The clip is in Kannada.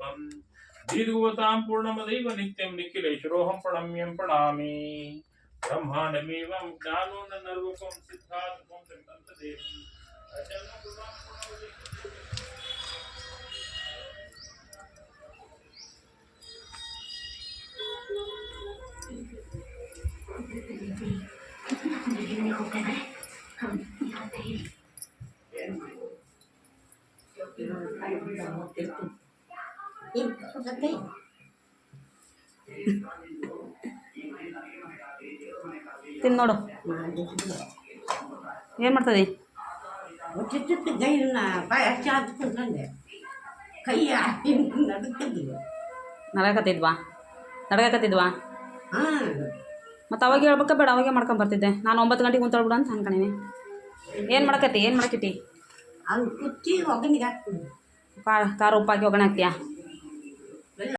स्वरूपम दीर्घवताम पूर्णमदैव नित्यम निखिलेश्वरोहम प्रणम्यम प्रणामी। ब्रह्मांडमेवं ज्ञानोन्नर्वकं सिद्धात्मं जगदन्तदेवम् अचलं हम्म। गुरुं प्रणोदयते Thank. ಗುಣಾಂ ತಿಂದು ನೋಡು ಏನು ಮಾಡ್ತದೆ? ಒಟ್ಟಿಟ್ಟು ಗೈನ ಬಾಯ ಚಾದ್ಕೊಂಡೆ ಕೈ ನಡುತ್ತಿದ್ವಿ ನಡಕತ್ತಿದ್ವಾ ನಡಕತ್ತಿದ್ವಾ ಹಾಂ. ಮತ್ತು ಅವಾಗ ಹೇಳ್ಬೇಕ ಬೇಡ ಅವಾಗೆ ಮಾಡ್ಕೊಂಡ್ ಬರ್ತಿದ್ದೆ. ನಾನು ಒಂಬತ್ತು ಗಂಟೆಗೆ ಕುಂತಳ್ಬಿಡು ಅಂತ ಅನ್ಕೊಂಡೀನಿ. ಏನು ಮಾಡಕತ್ತಿ? ಏನು ಮಾಡಕತ್ತಿ? ಕುಚ್ಚಿ ಹಾಕ್ತೀನಿ. ಕಾಳು ಖಾರ ಉಪ್ಪಾಕಿ ಒಗ್ಗರಣೆ ಹಾಕ್ತೀಯಾ?